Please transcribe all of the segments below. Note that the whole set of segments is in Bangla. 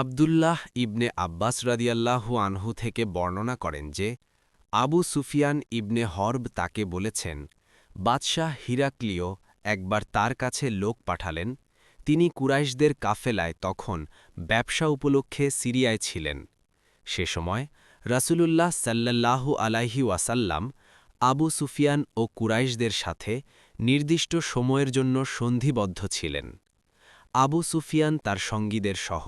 আবদুল্লাহ ইবনে আব্বাস রাদিয়াল্লাহু আনহু থেকে বর্ণনা করেন যে, আবু সুফিয়ান ইবনে হর্ব তাকে বলেছেন, বাদশাহ হিরাক্লিও একবার তার কাছে লোক পাঠালেন। তিনি কুরাইশদের কাফেলায় তখন ব্যবসা উপলক্ষে সিরিয়ায় ছিলেন। সে সময় রাসূলুল্লাহ সাল্লাল্লাহু আলাইহি ওয়াসাল্লাম আবু সুফিয়ান ও কুরাইশদের সাথে নির্দিষ্ট সময়ের জন্য সন্ধিবদ্ধ ছিলেন। আবু সুফিয়ান তার সঙ্গীদের সহ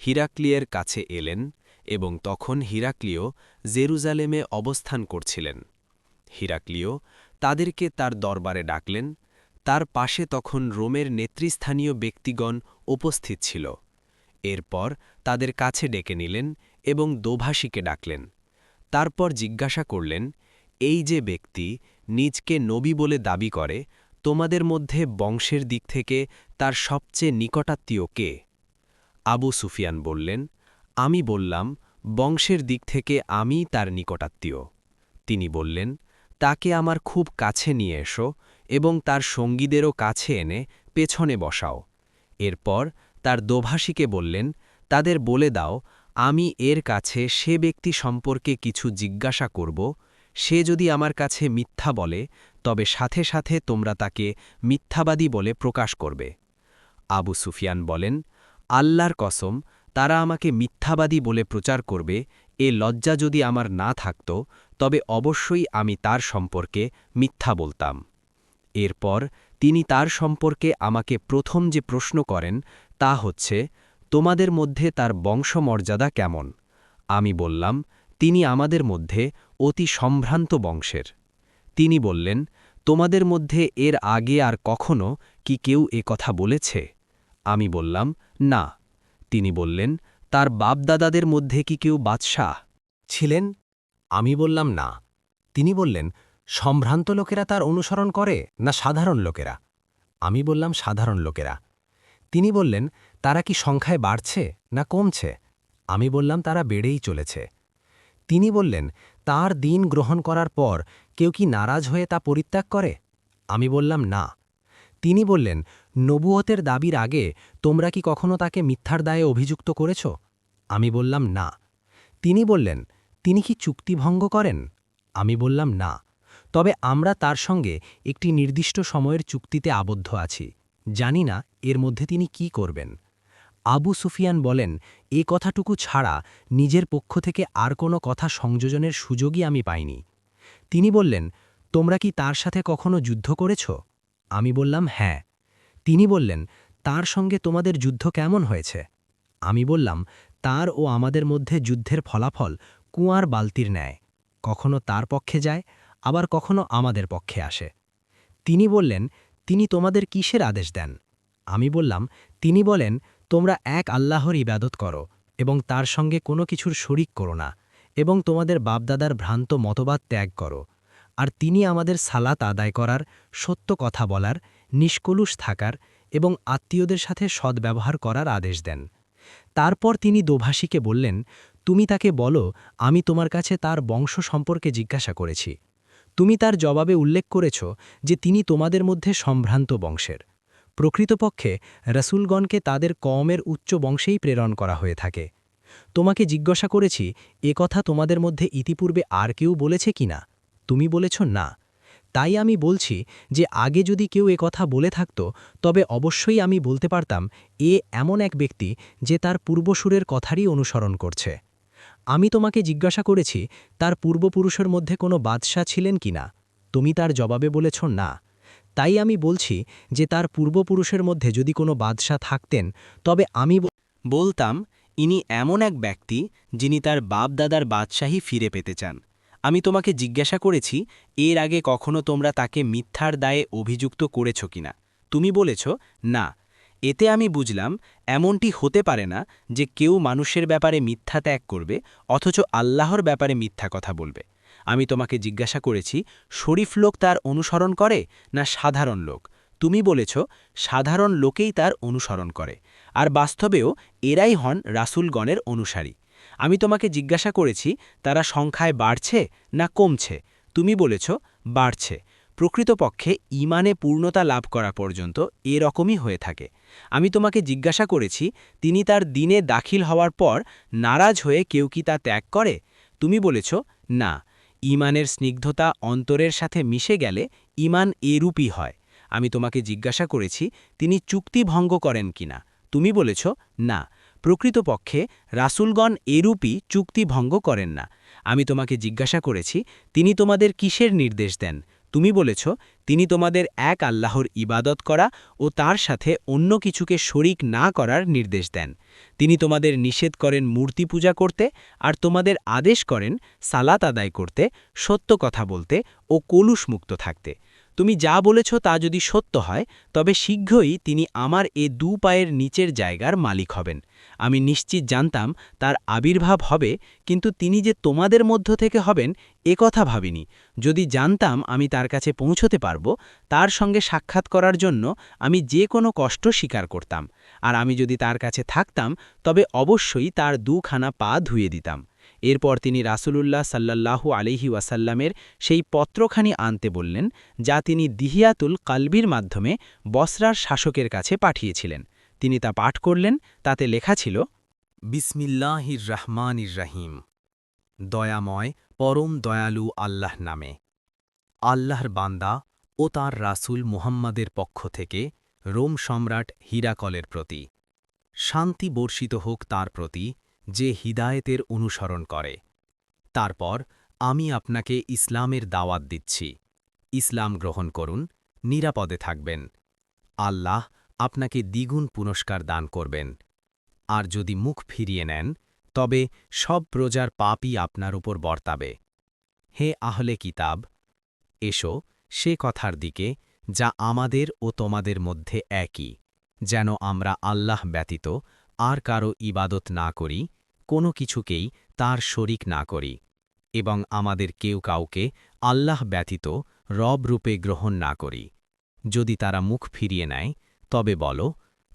হিরাক্লিয়ের কাছে এলেন এবং তখন হিরাক্লিও জেরুজালেমে অবস্থান করছিলেন। হিরাক্লিও তাদেরকে তার দরবারে ডাকলেন। তার পাশে তখন রোমের নেতৃস্থানীয় ব্যক্তিগণ উপস্থিত ছিল। এরপর তাদের কাছে ডেকে নিলেন এবং দোভাষীকে ডাকলেন। তারপর জিজ্ঞাসা করলেন, এই যে ব্যক্তি নিজকে নবী বলে দাবি করে তোমাদের মধ্যে বংশের দিক থেকে তার সবচেয়ে নিকটাত্মীয় কে? আবু সুফিয়ান বললেন, আমি বললাম, বংশের দিক থেকে আমি তার নিকটাত্মীয়। তিনি বললেন, তাকে আমার খুব কাছে নিয়ে এসো এবং তার সঙ্গীদেরও কাছে এনে পেছনে বসাও। এরপর তার দোভাষীকে বললেন, তাদের বলে দাও, আমি এর কাছে সে ব্যক্তি সম্পর্কে কিছু জিজ্ঞাসা করব, সে যদি আমার কাছে মিথ্যা বলে তবে সাথে সাথে তোমরা তাকে মিথ্যাবাদী বলে প্রকাশ করবে। আবু সুফিয়ান বলেন, আল্লাহর কসম, তারা আমাকে মিথ্যাবাদী বলে প্রচার করবে, এ লজ্জা যদি আমার না থাকত, তবে অবশ্যই আমি তার সম্পর্কে মিথ্যা বলতাম। এরপর তিনি তার সম্পর্কে আমাকে প্রথম যে প্রশ্ন করেন, তা হচ্ছে, তোমাদের মধ্যে তার বংশমর্যাদা কেমন? আমি বললাম, তিনি আমাদের মধ্যে অতি সম্ভ্রান্ত বংশের। তিনি বললেন, তোমাদের মধ্যে এর আগে আর কখনো কি কেউ এ কথা বলেছে? আমি বললাম, না। তিনি বললেন, তার বাপদাদাদের মধ্যে কি কেউ বাদশাহ ছিলেন? আমি বললাম, না। তিনি বললেন, সম্ভ্রান্ত লোকেরা তার অনুসরণ করে না সাধারণ লোকেরা? আমি বললাম, সাধারণ লোকেরা। তিনি বললেন, তারা কি সংখ্যায় বাড়ছে না কমছে? আমি বললাম, তারা বেড়েই চলেছে। তিনি বললেন, তার দিন গ্রহণ করার পর কেউ কি নারাজ হয়ে তা পরিত্যাগ করে? আমি বললাম, না। তিনি বললেন নবুয়তের দাবির আগে তোমরা কি কখনো তাকে মিথ্যার দায়ে অভিযুক্ত করেছ? আমি বললাম, না। তিনি বললেন, তিনি কি চুক্তিভঙ্গ করেন? আমি বললাম, না। তবে আমরা তার সঙ্গে একটি নির্দিষ্ট সময়ের চুক্তিতে আবদ্ধ আছি। জানি না এর মধ্যে তিনি কি করবেন। আবু সুফিয়ান বলেন, এ কথাটুকু ছাড়া নিজের পক্ষ থেকে আর কোনো কথা সংযোজনের সুযোগই আমি পাইনি। তিনি বললেন, তোমরা কি তার সাথে কখনো যুদ্ধ করেছ? আমি বললাম হ্যাঁ। তিনি বললেন, তার সঙ্গে তোমাদের যুদ্ধ কেমন হয়েছে? আমি বললাম, তার ও আমাদের মধ্যে যুদ্ধের ফলাফল কুয়ার বালতির ন্যায়। কখনো তার পক্ষে যায়, আবার কখনো আমাদের পক্ষে আসে। তিনি বললেন, তিনি তোমাদের কিসের আদেশ দেন? আমি বললাম, তিনি বলেন তোমরা এক আল্লাহর ইবাদত করো এবং তার সঙ্গে কোনো কিছুর শরিক করো না এবং তোমাদের বাপদাদার ভ্রান্ত মতবাদ ত্যাগ করো। আর তিনি আমাদের সালাত আদায় করার, সত্য কথা বলার, নিষ্কলুষ থাকার এবং আত্মীয়দের সাথে সদ্ব্যবহার করার আদেশ দেন। তারপর তিনি দোভাষীকে বললেন, তুমি তাকে বলো, আমি তোমার কাছে তার বংশ সম্পর্কে জিজ্ঞাসা করেছি। তুমি তার জবাবে উল্লেখ করেছ যে তিনি তোমাদের মধ্যে সম্ভ্রান্ত বংশের। প্রকৃতপক্ষে রসুলগণকে তাদের কমের উচ্চ বংশেই প্রেরণ করা হয়ে থাকে। তোমাকে জিজ্ঞাসা করেছি, এ কথা তোমাদের মধ্যে ইতিপূর্বে আর কেউ বলেছে কি না? তুমি বলেছ না। তাই আমি বলছি যে, আগে যদি কেউ এ কথা বলে থাকত, তবে অবশ্যই আমি বলতে পারতাম, এ এমন এক ব্যক্তি যে তার পূর্বসুরের কথারই অনুসরণ করছে। আমি তোমাকে জিজ্ঞাসা করেছি, তার পূর্বপুরুষের মধ্যে কোনো বাদশাহ ছিলেন কি না? তুমি তার জবাবে বলেছ না। তাই আমি বলছি যে তার পূর্বপুরুষের মধ্যে যদি কোনো বাদশাহ থাকতেন, তবে আমি বলতাম, ইনি এমন এক ব্যক্তি যিনি তার বাপদাদার বাদশাহী ফিরে পেতে চান। আমি তোমাকে জিজ্ঞাসা করেছি, এর আগে কখনো তোমরা তাকে মিথ্যার দায়ে অভিযুক্ত করেছ কিনা তুমি বলেছ, না। এতে আমি বুঝলাম, এমনটি হতে পারে না যে কেউ মানুষের ব্যাপারে মিথ্যা ত্যাগ করবে, অথচ আল্লাহর ব্যাপারে মিথ্যা কথা বলবে। আমি তোমাকে জিজ্ঞাসা করেছি, শরীফ লোক তার অনুসরণ করে না সাধারণ লোক? তুমি বলেছ, সাধারণ লোকেই তার অনুসরণ করে। আর বাস্তবেও এরাই হন রাসুলগণের অনুসারী। আমি তোমাকে জিজ্ঞাসা করেছি, তারা সংখ্যায় বাড়ছে না কমছে? তুমি বলেছ, বাড়ছে। প্রকৃতপক্ষে ইমানে পূর্ণতা লাভ করা পর্যন্ত এরকমই হয়ে থাকে। আমি তোমাকে জিজ্ঞাসা করেছি, তিনি তার দিনে দাখিল হওয়ার পর নারাজ হয়ে কেউ কি তা ত্যাগ করে? তুমি বলেছ, না। ইমানের স্নিগ্ধতা অন্তরের সাথে মিশে গেলে ইমান এরূপই হয়। আমি তোমাকে জিজ্ঞাসা করেছি, তিনি চুক্তি ভঙ্গ করেন কিনা? তুমি বলেছ, না। প্রকৃতপক্ষে রাসুলগণ এরূপই চুক্তি ভঙ্গ করেন না। আমি তোমাকে জিজ্ঞাসা করেছি, তিনি তোমাদের কিসের নির্দেশ দেন? তুমি বলেছ, তিনি তোমাদের এক আল্লাহর ইবাদত করা ও তার সাথে অন্য কিছুকে শরিক না করার নির্দেশ দেন। তিনি তোমাদের নিষেধ করেন মূর্তি পূজা করতে আর তোমাদের আদেশ করেন সালাত আদায় করতে, সত্য কথা বলতে ও কলুষ মুক্ত থাকতে। তুমি যা বলেছ তা যদি সত্য হয়, তবে শীঘ্রই তিনি আমার এ দু পায়ের নিচের জায়গার মালিক হবেন। আমি নিশ্চিত জানতাম তার আবির্ভাব হবে, কিন্তু তিনি যে তোমাদের মধ্য থেকে হবেন, এ কথা ভাবিনি। যদি জানতাম আমি তার কাছে পৌঁছতে পারব, তার সঙ্গে সাক্ষাৎ করার জন্য আমি যে কোনো কষ্ট স্বীকার করতাম। আর আমি যদি তার কাছে থাকতাম, তবে অবশ্যই তার দুখানা পা ধুয়ে দিতাম। এরপর তিনি রাসুলুল্লাহ সাল্লাল্লাহু আলিহি ওয়াসাল্লামের সেই পত্রখানি আনতে বললেন, যা তিনি দিহিয়াতুল কালবির মাধ্যমে বসরার শাসকের কাছে পাঠিয়েছিলেন। তিনি তা পাঠ করলেন, তাতে লেখা ছিল, বিসমিল্লাহির রহমানির রহিম, দয়াময় পরম দয়ালু আল্লাহ নামে। আল্লাহর বান্দা ও তার রাসূল মুহাম্মাদের পক্ষ থেকে রোম সম্রাট হীরাকলের প্রতি। শান্তি বর্ষিত হোক তার প্রতি যে হিদায়েতের অনুসরণ করে। তারপর, আমি আপনাকে ইসলামের দাওয়াত দিচ্ছি। ইসলাম গ্রহণ করুন, নিরাপদে থাকবেন। আল্লাহ আপনাকে দ্বিগুণ পুরস্কার দান করবেন। আর যদি মুখ ফিরিয়ে নেন, তবে সব প্রজার পাপই আপনার উপর বর্তাবে। হে আহলে কিতাব, এসো সে কথার দিকে, যা আমাদের ও তোমাদের মধ্যে একই, যেন আমরা আল্লাহ ব্যতীত আর কারও ইবাদত না করি কোনো কিছুকেই তার শরিক না করি এবং আমাদের কেউ কাউকে আল্লাহ ব্যতীত রব রূপে গ্রহণ না করি। যদি তারা মুখ ফিরিয়ে নেয়, তবে বলো,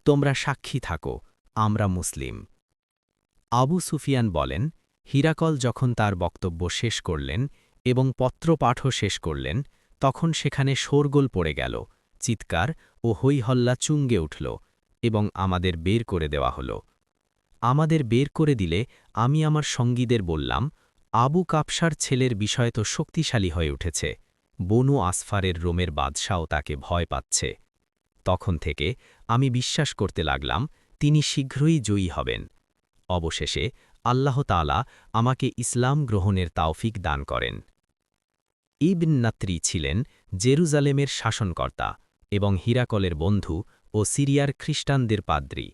তোমরা সাক্ষী থাকো, আমরা মুসলিম। আবু সুফিয়ান বলেন, হীরাকল যখন তার বক্তব্য শেষ করলেন এবং পত্রপাঠও শেষ করলেন, তখন সেখানে শোরগোল পড়ে গেল, চিৎকার ও হৈহল্লা চুঙ্গে উঠল এবং আমাদের বের করে দেওয়া হল। আমাদের বের করে দিলে আমি আমার সঙ্গীদের বললাম, আবু কাপসার ছেলের বিষয় তো শক্তিশালী হয়ে উঠেছে, বনু আসফারের রোমের বাদশাও তাকে ভয় পাচ্ছে। তখন থেকে আমি বিশ্বাস করতে লাগলাম, তিনি শীঘ্রই জয়ী হবেন। অবশেষে আল্লাহ তালা আমাকে ইসলাম গ্রহণের তাওফিক দান করেন। ইবিন নাত্রি ছিলেন জেরুজালেমের শাসনকর্তা এবং হিরাকলের বন্ধু ও সিরিয়ার খ্রিস্টানদের পাদ্রী।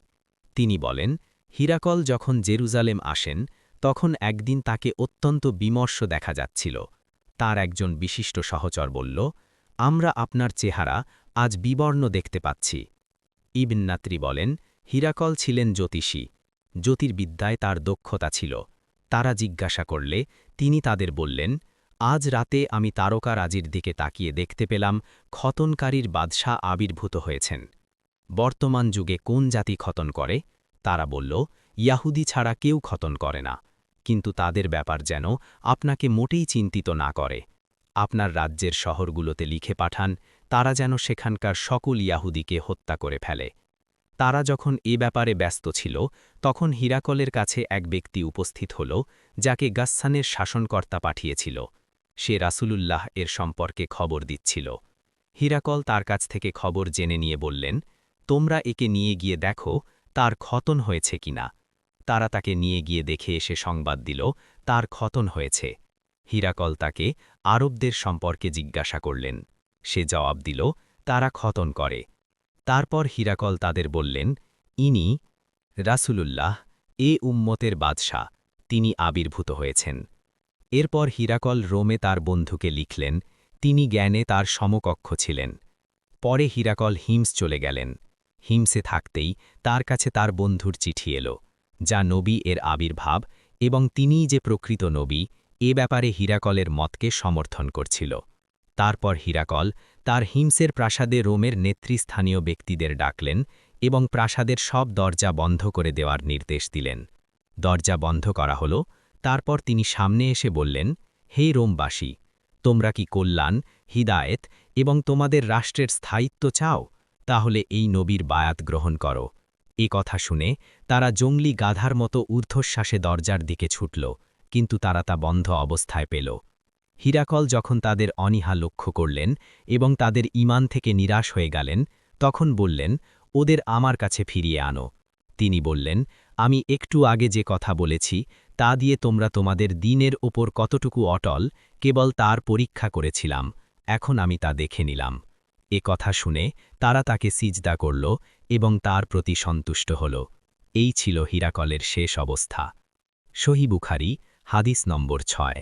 তিনি বলেন হিরাকল যখন জেরুজালেম আসেন, তখন একদিন তাকে অত্যন্ত বিমর্ষ দেখা যাচ্ছিল। তার একজন বিশিষ্ট সহচর বলল, আমরা আপনার চেহারা আজ বিবর্ণ দেখতে পাচ্ছি। ইবনাত্রী বলেন, হীরাকল ছিলেন জ্যোতিষী। জ্যোতির্বিদ্যায় তার দক্ষতা ছিল। তারা জিজ্ঞাসা করলে, তিনি তাদের বললেন, আজ রাতে আমি তারকা রাজির দিকে তাকিয়ে দেখতে পেলাম, খতনকারীর বাদশাহ আবির্ভূত হয়েছেন। বর্তমান যুগে কোন জাতি খতন করে? তারা বলল, ইয়াহুদি ছাড়া কেউ খতন করে না। কিন্তু তাদের ব্যাপার যেন আপনাকে মোটেই চিন্তিত না করে। আপনার রাজ্যের শহরগুলোতে লিখে পাঠান, তারা যেন সেখানকার সকল ইয়াহুদিকে হত্যা করে ফেলে। তারা যখন এ ব্যাপারে ব্যস্ত ছিল, তখন হিরাকলের কাছে এক ব্যক্তি উপস্থিত হল, যাকে গাস্সানের শাসনকর্তা পাঠিয়েছিল। সে রাসুলুল্লাহ এর সম্পর্কে খবর দিচ্ছিল। হিরাকল তার কাছ থেকে খবর জেনে নিয়ে বললেন, তোমরা একে নিয়ে গিয়ে দেখো তার খতন হয়েছে কিনা তারা তাকে নিয়ে গিয়ে দেখে এসে সংবাদ দিল, তার খতন হয়েছে। হীরাকল তাকে আরবদের সম্পর্কে জিজ্ঞাসা করলেন। সে জবাব দিল, তারা খতন করে। তারপর হীরাকল তাদের বললেন, ইনি রাসুলুল্লাহ, এ উম্মতের বাদশাহ, তিনি আবির্ভূত হয়েছেন। এরপর হীরাকল রোমে তার বন্ধুকে লিখলেন, তিনি জ্ঞানে তার সমকক্ষ ছিলেন। পরে হীরাকল হিমস চলে গেলেন। হিমসে থাকতেই তার কাছে তার বন্ধুর চিঠি এলো, যা নবী এর আবির্ভাব এবং তিনিই যে প্রকৃত নবী, এ ব্যাপারে হীরাকলের মতকে সমর্থন করছিল। তারপর হীরাকল তার হিমসের প্রাসাদে রোমের নেতৃস্থানীয় ব্যক্তিদের ডাকলেন এবং প্রাসাদের সব দরজা বন্ধ করে দেওয়ার নির্দেশ দিলেন। দরজা বন্ধ করা হল, তারপর তিনি সামনে এসে বললেন, হে রোমবাসী, তোমরা কি কল্যাণ, হিদায়েত এবং তোমাদের রাষ্ট্রের স্থায়িত্ব চাও? তাহলে এই নবীর বায়াত গ্রহণ করো। এ কথা শুনে তারা জঙ্গলি গাধার মতো ঊর্ধ্বশ্বাসে দরজার দিকে ছুটল, কিন্তু তারা তা বন্ধ অবস্থায় পেল। হীরাকল যখন তাদের অনীহা লক্ষ্য করলেন এবং তাদের ইমান থেকে নিরাশ হয়ে গেলেন, তখন বললেন, ওদের আমার কাছে ফিরিয়ে আনো। তিনি বললেন, আমি একটু আগে যে কথা বলেছি, তা দিয়ে তোমরা তোমাদের দিনের ওপর কতটুকু অটল, কেবল তার পরীক্ষা করেছিলাম, এখন আমি তা দেখে নিলাম। এ কথা শুনে তারা তাকে সিজদা করল এবং তার প্রতি সন্তুষ্ট হল। এই ছিল হীরাকলের শেষ অবস্থা। সহি বুখারি, হাদিস নম্বর ছয়।